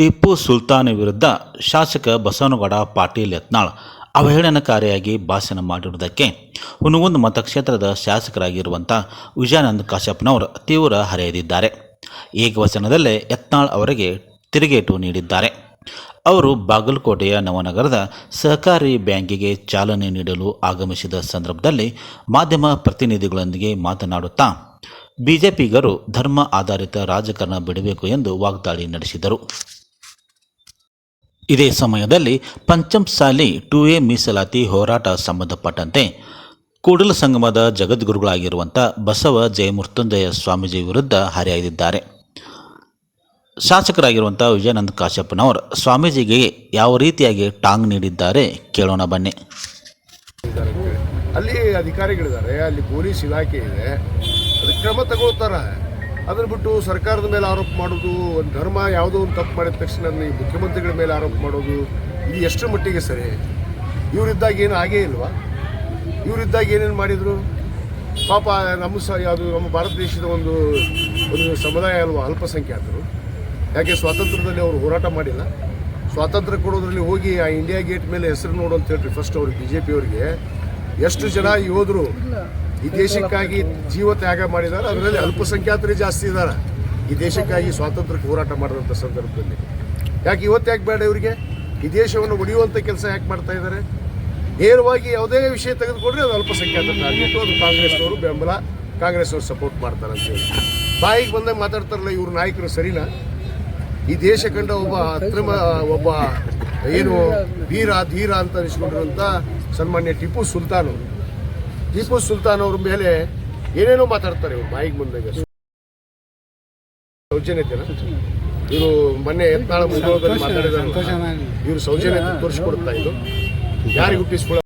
ಟಿಪ್ಪು ಸುಲ್ತಾನ್ ವಿರುದ್ಧ ಶಾಸಕ ಬಸವನಗೌಡ, ಪಾಟೀಲ್ ಯತ್ನಾಳ್ ಅವಹೇಳನಕಾರಿಯಾಗಿ ಭಾಷಣ ಮಾಡಿರುವುದಕ್ಕೆ ಹುನಗುಂದ ಮತಕ್ಷೇತ್ರದ ಶಾಸಕರಾಗಿರುವಂಥ ವಿಜಯಾನಂದ ಕಾಶ್ಯಪ್ನವರು ತೀವ್ರ ಹರೆಯದಿದ್ದಾರೆ. ಏಕವಚನದಲ್ಲೇ ಯತ್ನಾಳ್ ಅವರಿಗೆ ತಿರುಗೇಟು ನೀಡಿದ್ದಾರೆ. ಅವರು ಬಾಗಲಕೋಟೆಯ ನವನಗರದ ಸಹಕಾರಿ ಬ್ಯಾಂಕಿಗೆ ಚಾಲನೆ ನೀಡಲು ಆಗಮಿಸಿದ ಸಂದರ್ಭದಲ್ಲಿ ಮಾಧ್ಯಮ ಪ್ರತಿನಿಧಿಗಳೊಂದಿಗೆ ಮಾತನಾಡುತ್ತಾ, ಬಿಜೆಪಿಗರು ಧರ್ಮ ಆಧಾರಿತ ರಾಜಕಾರಣ ಬಿಡಬೇಕು ಎಂದು ವಾಗ್ದಾಳಿ ನಡೆಸಿದರು. ಇದೇ ಸಮಯದಲ್ಲಿ ಪಂಚಮಸಾಲಿ ಟು ಎ ಮೀಸಲಾತಿ ಹೋರಾಟ ಸಂಬಂಧಪಟ್ಟಂತೆ ಕೂಡಲ ಸಂಗಮದ ಜಗದ್ಗುರುಗಳಾಗಿರುವಂಥ ಬಸವ ಜಯಮೃತ್ಯುಂಜಯ ಸ್ವಾಮೀಜಿ ವಿರುದ್ಧ ಹರಿಯಾಗಿದ್ದಾರೆ. ಶಾಸಕರಾಗಿರುವಂಥ ವಿಜಯಾನಂದ ಕಾಶ್ಯಪ್ಪನವರು ಸ್ವಾಮೀಜಿಗೆ ಯಾವ ರೀತಿಯಾಗಿ ಟಾಂಗ್ ನೀಡಿದ್ದಾರೆ ಕೇಳೋಣ ಬನ್ನಿ. ಅಲ್ಲಿ ಅಧಿಕಾರಿಗಳಿದ್ದಾರೆ, ಅಲ್ಲಿ ಪೊಲೀಸ್ ಇಲಾಖೆ ಇದೆ ಕ್ರಮ ತಗೊಳ್ತಾರ ಅದನ್ನ ಬಿಟ್ಟು ಸರ್ಕಾರದ ಮೇಲೆ ಆರೋಪ ಮಾಡೋದು ಒಂದು ಧರ್ಮ ಯಾವುದೋ ಒಂದು ತಪ್ಪು ಮಾಡಿದ ತಕ್ಷಣ ಈ ಮುಖ್ಯಮಂತ್ರಿಗಳ ಮೇಲೆ ಆರೋಪ ಮಾಡೋದು ಇದು ಎಷ್ಟರ ಮಟ್ಟಿಗೆ ಸರಿ? ಇವರಿದ್ದಾಗ ಏನು ಆಗೇ ಇಲ್ವಾ? ಇವರಿದ್ದಾಗ ಏನೇನು ಮಾಡಿದರು? ಪಾಪ ನಮ್ಮ ಸ, ಯಾವುದು ನಮ್ಮ ಭಾರತ ದೇಶದ ಒಂದು ಒಂದು ಸಮುದಾಯ ಅಲ್ವಾ, ಅಲ್ಪಸಂಖ್ಯಾತರು. ಯಾಕೆ ಸ್ವಾತಂತ್ರ್ಯದಲ್ಲಿ ಅವರು ಹೋರಾಟ ಮಾಡಿಲ್ಲ? ಸ್ವಾತಂತ್ರ್ಯ ಕೊಡೋದ್ರಲ್ಲಿ ಹೋಗಿ ಆ ಇಂಡಿಯಾ ಗೇಟ್ ಮೇಲೆ ಹೆಸರು ನೋಡು ಅಂತ ಹೇಳ್ರಿ ಫಸ್ಟ್ ಅವ್ರಿಗೆ ಬಿ ಜೆ ಪಿಯವರಿಗೆ ಎಷ್ಟು ಜನ ಯೋಧರು ಈ ದೇಶಕ್ಕಾಗಿ ಜೀವ ತ್ಯಾಗ ಮಾಡಿದ್ದಾರೆ, ಅದರಲ್ಲಿ ಅಲ್ಪಸಂಖ್ಯಾತರೇ ಜಾಸ್ತಿ ಇದ್ದಾರೆ. ಈ ದೇಶಕ್ಕಾಗಿ ಸ್ವಾತಂತ್ರ್ಯಕ್ಕೆ ಹೋರಾಟ ಮಾಡಿದಂಥ ಸಂದರ್ಭದಲ್ಲಿ. ಯಾಕೆ ಇವತ್ತು ಯಾಕೆ ಬೇಡ ಇವರಿಗೆ? ಈ ದೇಶವನ್ನು ಒಡೆಯುವಂಥ ಕೆಲಸ ಯಾಕೆ ಮಾಡ್ತಾ ಇದ್ದಾರೆ? ನೇರವಾಗಿ ಯಾವುದೇ ವಿಷಯ ತೆಗೆದುಕೊಂಡ್ರೆ ಅದು ಅಲ್ಪಸಂಖ್ಯಾತ ಟಾರ್ಗೆಟ್ ಅದು ಕಾಂಗ್ರೆಸ್ನವರು ಬೆಂಬಲ, ಕಾಂಗ್ರೆಸ್ನವರು ಸಪೋರ್ಟ್ ಮಾಡ್ತಾರೆ ಅಂತೇಳಿ ಬಾಯಿಗೆ ಬಂದಾಗ ಮಾತಾಡ್ತಾರಲ್ಲ, ಇವ್ರ ನಾಯಕರು ಸರಿನಾ? ಈ ದೇಶ ಕಂಡ ಒಬ್ಬ ಅಕ್ರಮ, ಒಬ್ಬ ಏನು ವೀರ ಧೀರ ಅಂತ ಅನಿಸ್ಕೊಂಡಿರುವಂಥ ಸನ್ಮಾನ್ಯ ಟಿಪ್ಪು ಸುಲ್ತಾನ್. ಟಿಪ್ಪು ಸುಲ್ತಾನ್ ಅವ್ರ ಮೇಲೆ ಏನೇನೋ ಮಾತಾಡ್ತಾರೆ ಇವ್ರು ಬಾಯಿಗೆ ಮುಂದೆ ಸೌಜನ್ಯತೆನ ಇವರು ಮೊನ್ನೆ ಯತ್ನಾಳ ಮುಂದೋಗದಲ್ಲಿ ಮಾತಾಡಿದ್ರು ಇವರು ಸೌಜನ್ಯತೆ ತೋರಿಸ್ಕೊಡ್ತಾ ಇದ್ರು. ಯಾರಿಗೆ ಹುಟ್ಟಿಸ್ಕೊಳ್ಳೋ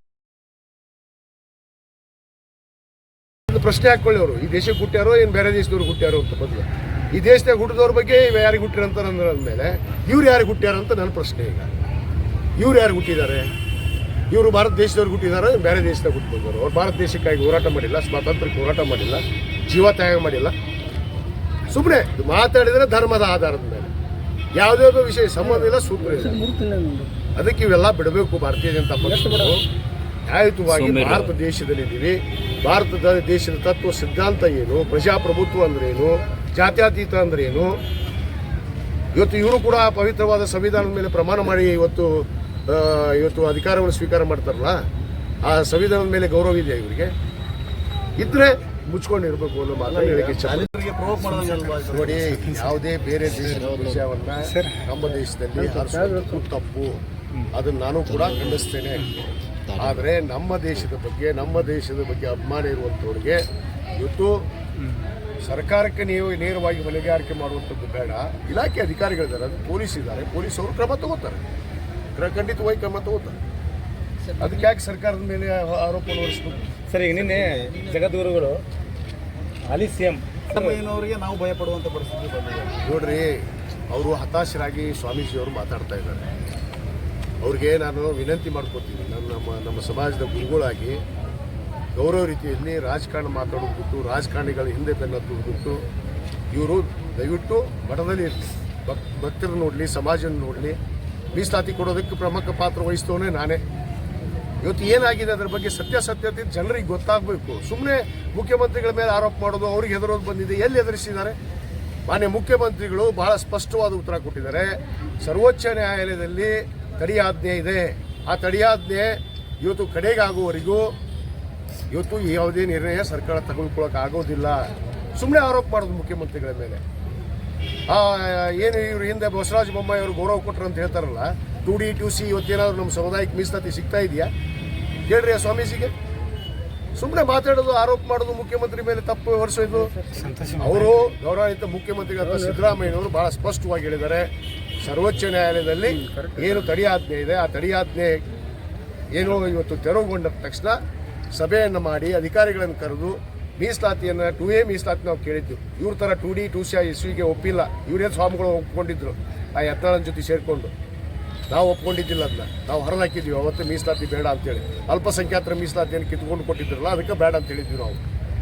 ಪ್ರಶ್ನೆ ಹಾಕೊಳ್ಳಿ ಅವರು ಈ ದೇಶಕ್ಕೆ ಹುಟ್ಟ್ಯಾರೋ ಏನು ಬೇರೆ ದೇಶದವ್ರು ಹುಟ್ಟ್ಯಾರೋ ಅಂತ ಬದಲು ಈ ದೇಶದಾಗ ಹುಟ್ಟಿದವ್ರ ಬಗ್ಗೆ ಇವ ಯಾರಿಗೆ ಹುಟ್ಟಿರಂತ ಮೇಲೆ ಇವ್ರು ಯಾರಿಗೆ ಹುಟ್ಟ್ಯಾರ ಅಂತ ನನ್ನ ಪ್ರಶ್ನೆ ಈಗ. ಇವ್ರು ಯಾರು ಹುಟ್ಟಿದ್ದಾರೆ? ಇವರು ಭಾರತ ದೇಶದವ್ರು ಹುಟ್ಟಿದ್ದಾರೆ ಬೇರೆ ದೇಶದಾಗ ಹುಟ್ಟಿದ್ರು ಅವ್ರು ಭಾರತ ದೇಶಕ್ಕಾಗಿ ಹೋರಾಟ ಮಾಡಿಲ್ಲ ಸ್ವಾತಂತ್ರ್ಯಕ್ಕೆ ಹೋರಾಟ ಮಾಡಿಲ್ಲ ಜೀವ ತ್ಯಾಗ ಮಾಡಿಲ್ಲ. ಸುಮ್ಮನೆ ಮಾತಾಡಿದರೆ ಧರ್ಮದ ಆಧಾರದ ಮೇಲೆ. ಯಾವುದ್ಯಾವುದೋ ವಿಷಯ ಸಂಬಂಧ ಇಲ್ಲ ಸುಮ್ಮನೆ ಅದಕ್ಕೆ ಇವೆಲ್ಲ ಬಿಡಬೇಕು ಭಾರತೀಯ ಜನತಾ ಪಕ್ಷಗಳು ನ್ಯಾಯಯುತವಾಗಿ ಭಾರತ ದೇಶದಲ್ಲಿದ್ದೀವಿ. ಭಾರತದ ದೇಶದ ತತ್ವ ಸಿದ್ಧಾಂತ ಏನು ಪ್ರಜಾಪ್ರಭುತ್ವ ಅಂದ್ರೆ ಏನು ಜಾತ್ಯತೀತ ಅಂದ್ರೆ ಏನು? ಇವತ್ತು ಇವರು ಕೂಡ ಪವಿತ್ರವಾದ ಸಂವಿಧಾನದ ಮೇಲೆ ಪ್ರಮಾಣ ಮಾಡಿ ಇವತ್ತು ಇವತ್ತು ಅಧಿಕಾರವನ್ನು ಸ್ವೀಕಾರ ಮಾಡ್ತಾರಲ್ಲ ಆ ಸಂವಿಧಾನದ ಮೇಲೆ ಗೌರವ ಇದೆಯಾ ಇವರಿಗೆ? ಇದ್ರೆ ಮುಚ್ಕೊಂಡಿರ್ಬೇಕು ಅನ್ನೋ ಮಾತನ್ನು ಹೇಳಿಕೆ ನೋಡಿ ಯಾವುದೇ ಬೇರೆ ದೇಶದ ವಿಷಯವನ್ನ ನಮ್ಮ ದೇಶದಲ್ಲಿ ತಪ್ಪು. ಅದನ್ನ ನಾನು ಕೂಡ ಖಂಡಿಸ್ತೇನೆ. ಆದರೆ ನಮ್ಮ ದೇಶದ ಬಗ್ಗೆ ನಮ್ಮ ದೇಶದ ಬಗ್ಗೆ ಅಭಿಮಾನ ಇರುವಂಥವ್ರಿಗೆ ಇವತ್ತು ಸರ್ಕಾರಕ್ಕೆ ನೀವು ನೇರವಾಗಿ ಹೊಣೆಗಾರಿಕೆ ಮಾಡುವಂಥದ್ದು ಬೇಡ. ಇಲಾಖೆ ಅಧಿಕಾರಿಗಳಿದ್ದಾರೆ ಅದು ಪೊಲೀಸ್ ಇದ್ದಾರೆ ಪೊಲೀಸ್ ಅವರು ಕ್ರಮ ತಗೋತಾರೆ. ಖಂಡಿತವಾಗಿ ಕ್ರಮ ತಗೋತಾರೆ ಅದಕ್ಕೆ ಯಾಕೆ ಸರ್ಕಾರದ ಮೇಲೆ ಆರೋಪ ಹೊರಿಸ್ಬೇಕು ಸರ್ ಈಗ ನಿನ್ನೆ ಜಗದ್ಗುರುಗಳು ಹಾಲಿ ಸಿ ಎಂ ನಾವು ಭಯ ಪಡುವಂತ ಪರಿಸ್ಥಿತಿ ಬಂದಿದೆ. ನೋಡ್ರಿ ಅವರು ಹತಾಶರಾಗಿ ಸ್ವಾಮೀಜಿಯವರು ಮಾತಾಡ್ತಾ ಇದ್ದಾರೆ. ಅವ್ರಿಗೆ ನಾನು ವಿನಂತಿ ಮಾಡ್ಕೋತೀನಿ ನಾನು ನಮ್ಮ ನಮ್ಮ ಸಮಾಜದ ಗುರುಗಳಾಗಿ ಗೌರವ ರೀತಿಯಲ್ಲಿ ರಾಜಕಾರಣ ಮಾತಾಡೋದು ಬಿಟ್ಟು ರಾಜಕಾರಣಿಗಳ ಹಿಂದೆ ಬೆನ್ನತ್ತು ಬಿಟ್ಟು ಇವರು ದಯವಿಟ್ಟು ಮಠದಲ್ಲಿ ಭಕ್ ಭಕ್ತರು ನೋಡಲಿ ಸಮಾಜನ ನೋಡಲಿ ಮೀಸಲಾತಿ ಕೊಡೋದಕ್ಕೆ ಪ್ರಮುಖ ಪಾತ್ರ ವಹಿಸ್ತವನೇ ನಾನೇ. ಇವತ್ತು ಏನಾಗಿದೆ ಅದರ ಬಗ್ಗೆ ಸತ್ಯಾಸತ್ಯತೆ ಜನರಿಗೆ ಗೊತ್ತಾಗಬೇಕು. ಸುಮ್ಮನೆ ಮುಖ್ಯಮಂತ್ರಿಗಳ ಮೇಲೆ ಆರೋಪ ಮಾಡೋದು, ಅವ್ರಿಗೆ ಹೆದರೋದು ಬಂದಿದೆ. ಎಲ್ಲಿ ಎದುರಿಸಿದ್ದಾರೆ ಮಾನ್ಯ ಮುಖ್ಯಮಂತ್ರಿಗಳು ಬಹಳ ಸ್ಪಷ್ಟವಾದ ಉತ್ತರ ಕೊಟ್ಟಿದ್ದಾರೆ. ಸರ್ವೋಚ್ಚ ನ್ಯಾಯಾಲಯದಲ್ಲಿ ತಡಿಯಾಜ್ಞೆ ಇದೆ. ಆ ತಡಿಯಾಜ್ಞೆ ಇವತ್ತು ಕಡೆಗಾಗುವವರೆಗೂ ಇವತ್ತು ಯಾವುದೇ ನಿರ್ಣಯ ಸರ್ಕಾರ ತಗೊಳ್ಕೊಳಕ್ ಆಗೋದಿಲ್ಲ ಸುಮ್ಮನೆ ಆರೋಪ ಮಾಡೋದು ಮುಖ್ಯಮಂತ್ರಿಗಳ ಮೇಲೆ. ಏನು ಇವರು ಹಿಂದೆ ಬಸವರಾಜ ಬೊಮ್ಮಾಯಿ ಅವರು ಗೌರವ ಕೊಟ್ಟರು ಅಂತ ಹೇಳ್ತಾರಲ್ಲ, ಟು ಡಿ, ಟು ಸಿ, ಇವತ್ತೇನಾದ್ರು ನಮ್ಮ ಸಮುದಾಯಕ್ಕೆ ಮೀಸಲಾತಿ ಸಿಗ್ತಾ ಇದೆಯಾ? ಹೇಳ್ರಿ ಆ ಸ್ವಾಮೀಜಿಗೆ. ಸುಮ್ಮನೆ ಮಾತಾಡೋದು, ಆರೋಪ ಮಾಡೋದು, ಮುಖ್ಯಮಂತ್ರಿ ಮೇಲೆ ತಪ್ಪು ಹೊರಿಸೋದು. ಅವರು ಗೌರವಾನ್ವಿತ ಮುಖ್ಯಮಂತ್ರಿಗಳಾದ ಸಿದ್ದರಾಮಯ್ಯನವರು ಬಹಳ ಸ್ಪಷ್ಟವಾಗಿ ಹೇಳಿದ್ದಾರೆ. ಸರ್ವೋಚ್ಚ ನ್ಯಾಯಾಲಯದಲ್ಲಿ ಏನು ತಡೆಯಾಜ್ಞೆ ಇದೆ, ಆ ತಡೆಯಾಜ್ಞೆ ಏನು ಇವತ್ತು ತೆರವುಗೊಂಡ ತಕ್ಷಣ ಸಭೆಯನ್ನು ಮಾಡಿ ಅಧಿಕಾರಿಗಳನ್ನು ಕರೆದು ಮೀಸಲಾತಿಯನ್ನು ಟು ಎ ಮೀಸಲಾತಿ ನಾವು ಕೇಳಿದ್ದು ಇವ್ರ ಥರ ಟು ಡಿ ಟು ಸಿ ಇಸ್ವಿಗೆ ಒಪ್ಪಿಲ್ಲ. ಇವರೇ ಸ್ವಾಮಿಗಳು ಒಪ್ಕೊಂಡಿದ್ರು. ಆ ಯತ್ನಾಳನ ಜೊತೆ ಸೇರಿಕೊಂಡು. ನಾವು ಒಪ್ಕೊಂಡಿದ್ದಿಲ್ಲ ಅದನ್ನ ನಾವು ಹೊರಲಾಕಿದ್ವಿ ಅವತ್ತು ಮೀಸಲಾತಿ ಬೇಡ ಅಂತೇಳಿ. ಅಲ್ಪಸಂಖ್ಯಾತರ ಮೀಸಲಾತಿಯನ್ನು ಕಿತ್ಕೊಂಡು ಕೊಟ್ಟಿದ್ರಲ್ಲ, ಅದಕ್ಕೆ ಬೇಡ ಅಂತ ಹೇಳಿದ್ವಿ ನಾವು.